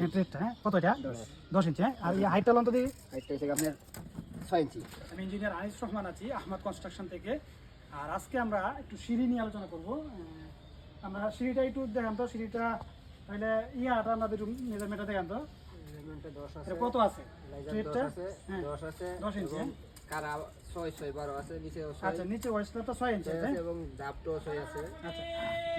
হ্যাঁ? কত এটা? দশ। ইঞ্চি হ্যাঁ? আর এই হাইটটা লন্ত দিই হাইটটা হচ্ছে আপনার ছয় ইঞ্চি আমি ইঞ্জিনিয়ার আনিস রহমান আছি আহমদ কনস্ট্রাকশন থেকে। আর আজকে আমরা একটু সিঁড়ি নিয়ে আলোচনা করব। আমরা সিঁড়িটা একটু দেখান তো সিঁড়িটা তাহলে ইয়াটা আমাদের একটু মেজারমেন্টটা দেখান তো। কত আছে? দশ আছে হ্যাঁ। দশ আছে দশ ইঞ্চি, হ্যাঁ? কারা ছয় ছয় বারো আছে নিচে আচ্ছা নিচে ওয়েস্টটা ছয় ইঞ্চি আছে এবং ছয় আছে। আচ্ছা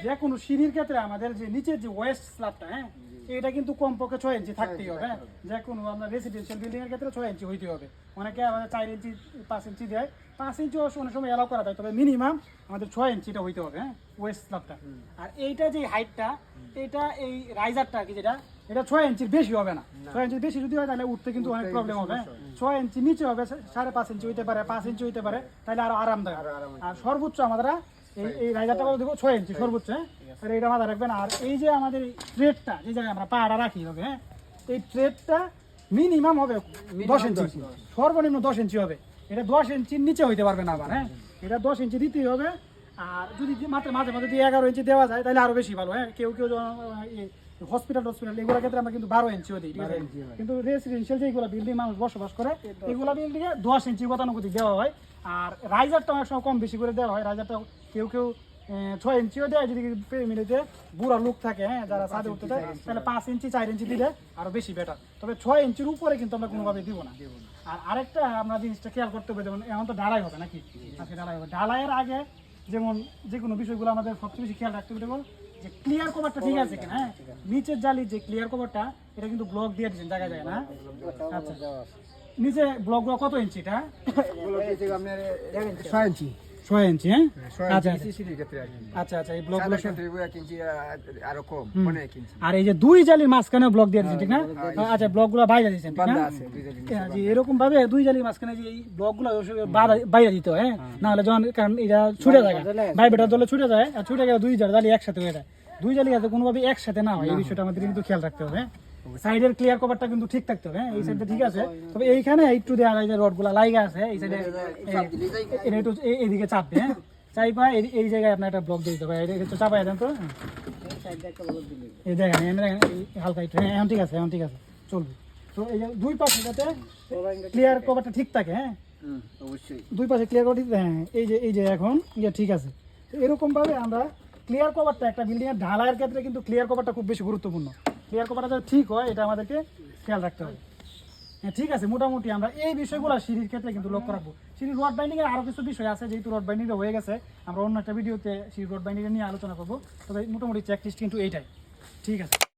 যে কোনো সিঁড়ির ক্ষেত্রে আমাদের যে নিচের যে ওয়েস্ট স্ল্যাবটা হ্যাঁ? এটা কিন্তু কমপক্ষে ছয় ইঞ্চি থাকতেই হবে হ্যাঁ? যে কোনো আমরা রেসিডেন্সিয়াল বিল্ডিং এর ক্ষেত্রে ছয় ইঞ্চি হইতে হবে। অনেকে আমাদের চার ইঞ্চি পাঁচ ইঞ্চি দেয়। পাঁচ ইঞ্চি অনেক সময় এলাও করা যায় তবে মিনিমাম আমাদের ছয় ইঞ্চিটা হইতে হবে হ্যাঁ? ওয়েস্ট স্ল্যাবটা আর এইটা যে হাইটটা এটা এই রাইজারটা কি যেটা এটা ছয় ইঞ্চির বেশি হবে না। ছয় ইঞ্চির বেশি যদি হয় তাহলে উঠতে কিন্তু অনেক প্রবলেম হবে হ্যাঁ? ছয় ইঞ্চি নিচে হবে সাড়ে পাঁচ ইঞ্চি হইতে পারে পাঁচ ইঞ্চি হইতে পারে তাহলে আরও আরামদায়ক আর সর্বোচ্চ আমাদের এই এই রাইজারটা দেবো ছয় ইঞ্চি সর্বোচ্চ হ্যাঁ? তাহলে এটা মাথায় রাখবেন আর এই যে আমাদের ট্রেডটা যে জায়গায় আমরা পাড়া রাখি হবে হ্যাঁ এই ট্রেডটা মিনিমাম হবে দশ ইঞ্চি সর্বনিম্ন দশ ইঞ্চি হবে। এটা দশ ইঞ্চির নিচে হইতে পারবে না আবার হ্যাঁ এটা দশ ইঞ্চি দিতেই হবে। আর যদি মাত্র মাঝে মাঝে যদি এগারো ইঞ্চি দেওয়া যায় তাহলে আরও বেশি ভালো হ্যাঁ কেউ কেউ হসপিটাল হসপিটাল এগুলোর ক্ষেত্রে আমরা কিন্তু বারো ইঞ্চিও দিই ঠিক আছে? কিন্তু রেসিডেন্সিয়াল যেগুলো বিল্ডিং মানুষ বসবাস করে এগুলো বিল্ডিং এ দশ ইঞ্চি গতানুগতিক দেওয়া হয়। আর রাইজারটা অনেক সময় কম বেশি করে দেওয়া হয়। রাইজারটা কেউ কেউ ছয় ইঞ্চিও দেয় যদি মিনিটে বুড়া লোক থাকে হ্যাঁ যারা ছাদে উঠতে চায় তাহলে পাঁচ ইঞ্চি চার ইঞ্চি দিলে আরও বেশি বেটার তবে ছয় ইঞ্চির উপরে কিন্তু আমরা কোনোভাবে দিব না। আর আরেকটা আমরা জিনিসটা খেয়াল করতে হবে যেমন এখন তো ঢালাই হবে নাকি? আজকে ঢালাই হবে। ঢালাইয়ের আগে যেমন যে কোনো বিষয়গুলো আমাদের সবচেয়ে বেশি খেয়াল রাখতে হবে যে ক্লিয়ার কভারটা ঠিক আছে কিনা হ্যাঁ? নিচের জালি যে ক্লিয়ার কভারটা এটা কিন্তু ব্লক দিয়ে দিচ্ছেন জায়গায় জায়গায় না? আচ্ছা। নিচে ব্লকগুলো কত ইঞ্চি এটা? এগুলো ছয় ইঞ্চি। ছয় ইঞ্চি হ্যাঁ? আচ্ছা ক্ষেত্রে আর কি। আচ্ছা আচ্ছা এই আ- আরও কম ইঞ্চি। আর এই যে দুই জালির মাঝখানে ব্লক দিয়ে ঠিক না? আচ্ছা ব্লকগুলো বাইরে ঠিক না? হ্যাঁ, জি এরকম ভাবে দুই জালির মাঝখানে যে এই ব্লকগুলো বাইরে দিতে হয় হ্যাঁ? না হলে যখন কারণ এটা ছুটে যায়। ভাই বেটার দলে ছুটে যায় আর ছুটে গেলে দুই জালি একসাথে হয়ে যায়। দুই জালি যাতে কোনোভাবে একসাথে না হয় এই বিষয়টা আমাদের কিন্তু খেয়াল রাখতে হবে সাইডের ক্লিয়ার কভারটা কিন্তু ঠিক থাকতে হবে হ্যাঁ? এই সাইডটা ঠিক আছে। তবে এইখানে একটু দেওয়া যায় যে রডগুলা লাইগা আছে এই সাইডে এটা একটু এইদিকে চাপবে হ্যাঁ? চাইবা এই- এই জায়গায় আপনার একটা ব্লক দিয়ে দিতে হবে। এটা একটু চাপাই দেন তো হ্যাঁ। এই দেখেন এখানে দেখেন হালকা একটু হ্যাঁ এখন ঠিক আছে এখন ঠিক আছে চলবে। তো এই যে দুই পাশে যাতে ক্লিয়ার কভারটা ঠিক থাকে হ্যাঁ? অবশ্যই। দুই পাশে ক্লিয়ার কভার হ্যাঁ এই যে এই যে এখন ইয়ে ঠিক আছে। তো এরকম ভাবে আমরা ক্লিয়ার কভারটা একটা বিল্ডিং এর ঢালাইয়ের ক্ষেত্রে কিন্তু ক্লিয়ার কভারটা খুব বেশি গুরুত্বপূর্ণ। ক্লিয়ার কভারটা যাতে ঠিক হয়, এটা আমাদেরকে খেয়াল রাখতে হবে। হ্যাঁ ঠিক আছে, মোটামুটি আমরা এই বিষয়গুলো সিঁড়ির ক্ষেত্রে কিন্তু লক্ষ্য রাখব। সিঁড়ির রড বাইন্ডিং আরও আরও কিছু বিষয় আছে, যেহেতু রড বাইন্ডিং হয়ে গেছে, আমরা অন্য একটা ভিডিওতে সিঁড়ি রড বাইন্ডিং নিয়ে আলোচনা করব। তবে মোটামুটি চেক কিন্তু এইটাই। ঠিক আছে।